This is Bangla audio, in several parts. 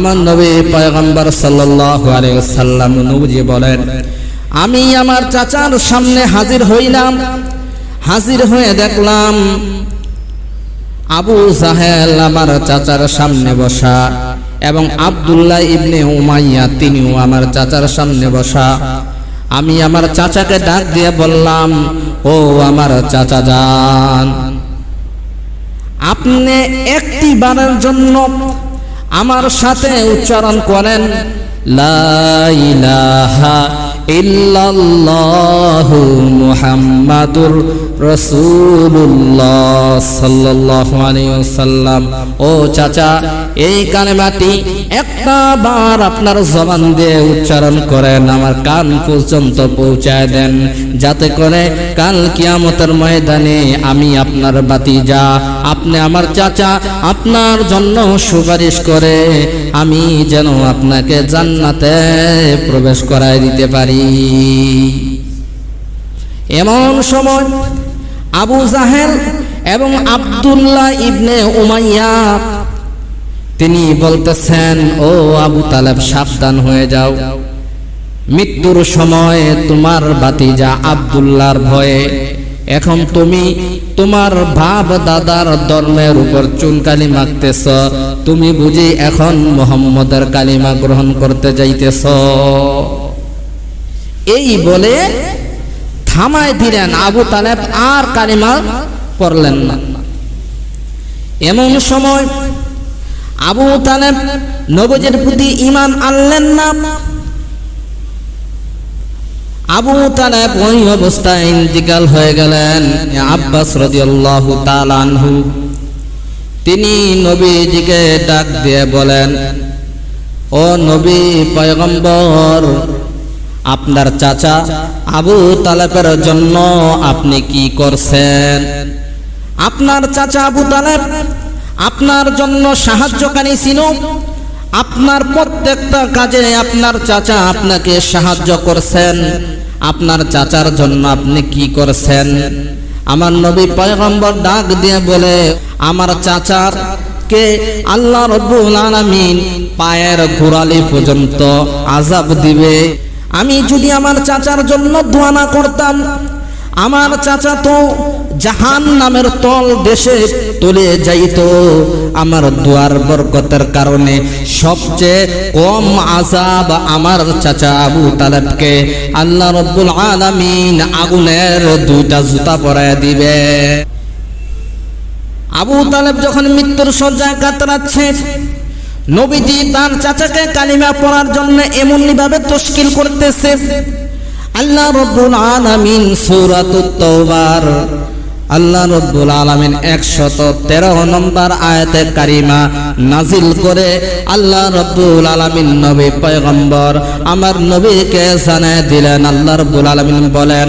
আমার নবী পয়গম্বর সাল্লাম নবীজি বলেন, আমি আমার চাচার সামনে হাজির হইলাম। হাজির হয়ে দেখলাম আবু জাহেল আমার চাচার সামনে বসা এবং আব্দুল্লাহ ইবনে উমাইয়া তিনিও আমার চাচার সামনে বসা। আমি আমার চাচাকে ডাক দিয়ে বললাম, ও আমার চাচা যান আপনি একটি বারের জন্য আমার সাথে উচ্চারণ করেন লাইলাহা ইল্লাল্লাহু মুহাম্মাদুর ও চাচা, এই আপনার জবান দিয়ে উচ্চারণ করেন, আমার কান পর্যন্ত পৌঁছায় দেন। যাতে করে কাল কিয়ামতের ময়দানে আমি আপনার বাতিজা, আপনি আমার চাচা, আপনার জন্য সুপারিশ করে আমি যেন আপনাকে জান্নাতে প্রবেশ করায় দিতে পারি। এমন সময় আবু জাহেল এবং আব্দুল্লাহ ইবনে উমাইয়া, তিনি বলতেছেন, ও আবু তালেব, সাবধান হয়ে যাও। মৃত্যুর সময় তোমার বাতিজা আব্দুল্লাহর ভয়ে, এখন তুমি তোমার ভাব দাদার ধর্মের উপর চুনকালি মাখতেছ। তুমি বুঝি এখন মোহাম্মদের কালিমা গ্রহণ করতে যাইতেছ। এই বলে থামায় দিলেন আবু তালেব, আর কালিমা পড়লেন না। এমন সময় আবু তালেব নবজের প্রতি ইমান আনলেন না। আবু তালেব ওই অবস্থায় ইন্তিকাল হয়ে গেলেন আব্বাস রাদিয়াল্লাহু তাআলা আনহু। তিনি নবীজিকে ডাক দিয়ে বলেন, ও নবী, পয়গম্বর আপনার চাচা আবু তালেবের জন্য আপনি কি করছেন? আপনার চাচা আবু তালেব আপনার জন্য সাহায্যকারী ছিল। আপনার প্রত্যেকটা কাজে আপনার চাচা আপনাকে সাহায্য করছেন। আপনার চাচার জন্য আপনি কি করছেন? আমার নবী পয়গম্বর ডাক দিয়ে বলে, আমার চাচার কে আল্লাহ রব্বুল আলামিন পায়ের গোড়ালি পর্যন্ত আজাব দিবে। আমি যদি আমার চাচার জন্য দোয়া না করতাম, আমার চাচা তো জাহান নামের তল দেশে তুলে যাইত। আমার দুয়ার বরকতের কারণে সবচেয়ে কম আজাব আমার চাচা আবু তালেবকে আল্লাহ রব্বুল আলামিন আগুনের দুইটা জুতা পরায় দিবে। আবু তালেব যখন মৃত্যুর সজ্জায় কাতরাচ্ছে নবীজি তার চাচাকে কালিমা পড়ার জন্য এমনই ভাবে তশকিল করতেছে। আল্লাহ রব্বুল আলামিন সূরাতুত তাওবার, আল্লাহ রব্বুল আলামিন 113 নম্বর আয়াতে কারিমা নাজিল করে আল্লাহ রব্বুল আলামিন নবী পয়গম্বর আমার নবীকে জানায় দিলেন। আল্লাহ রব্বুল আলামিন বলেন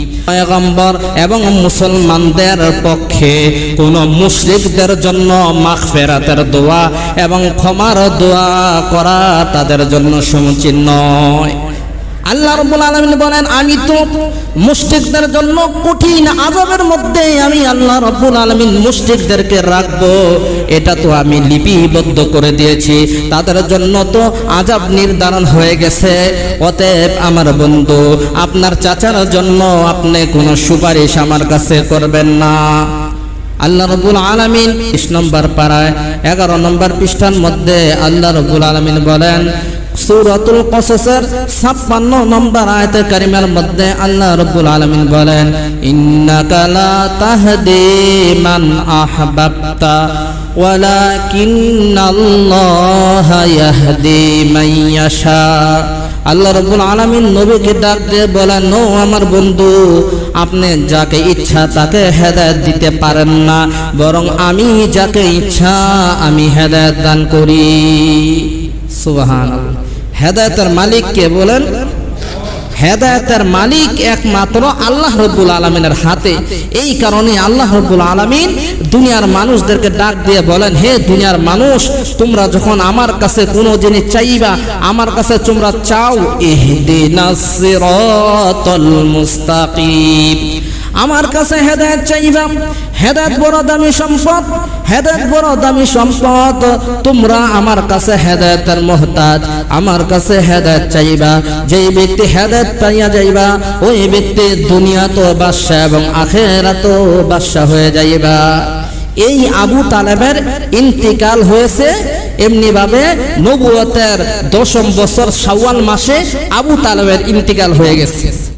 পয়গম্বর এবং মুসলমানদের পক্ষে কোন মুসলিকদের জন্য মাগফিরাতের দোয়া এবং ক্ষমার দোয়া করা তাদের জন্য সমুচীন নয় আল্লাহ রব্বুল আলামিন বলেন, আমি তো মুশরিকদের জন্য কঠিন আযাবের মধ্যে আমি আল্লাহ রব্বুল আলামিন মুশরিকদেরকে রাখব। এটা তো আমি লিপিবদ্ধ করে দিয়েছি। তাদের জন্য তো আযাব নির্ধারণ হয়ে গেছে। অতএব আমার বন্ধু, আপনার চাচার জন্য আপনি কোনো সুপারিশ আমার কাছে করবেন না। আল্লাহ রবুল আলমিন বিশ নম্বর পাড়ায়, এগারো নম্বর পৃষ্ঠার মধ্যে আল্লাহ রবুল আলমিন বলেন সূরাতুল কসসের 56 নম্বর আয়াতে কারিমার মধ্যে আল্লাহ রাব্বুল আলামিন বলেন, ইন্নাকা লা তাহদি মান আহবাবতা, ওয়ালাকিন্নাল্লাহা ইয়াহদি মান ইয়াশা। আল্লাহ রব্বুল আলামিন নবীকে ডাক দিয়ে বলেন, ও আমার বন্ধু, আপনি যাকে ইচ্ছা তাকে হেদায়েত দিতে পারেন না, বরং আমি যাকে ইচ্ছা আমি হেদায়ত দান করি। সুবহানাল্লাহ। হেদায়েতের মালিক কে বলেন? হেদায়েতের মালিক একমাত্র আল্লাহ রব্বুল আলমিনের হাতে। এই কারণে আল্লাহ রব্বুল আলমিন দুনিয়ার মানুষদেরকে ডাক দিয়ে বলেন, হে দুনিয়ার মানুষ, তোমরা যখন আমার কাছে কোনো জিনিস চাইবা, আমার কাছে তোমরা চাও মুস্তাকিম। আমার কাছে হেদায়ত চাইবা। হেদায়ত বড় দামি সম্পদ, হেদায়ত বড় দামি সম্পদ। তোমরা আমার কাছে হেদায়তের মোহতাজ, আমার কাছে হেদায়ত চাইবা। যেই ব্যক্তি হেদায়ত পাইয়া যাইবা, ওই ব্যক্তি দুনিয়া তো বাদশা এবং আখেরাত বাদশা হয়ে যাইবা। এই আবু তালেবের ইন্তিকাল হয়েছে এমনি ভাবে নবুয়তের দশম বছর শাওয়াল মাসে আবু তালেবের ইন্তিকাল হয়ে গেছে।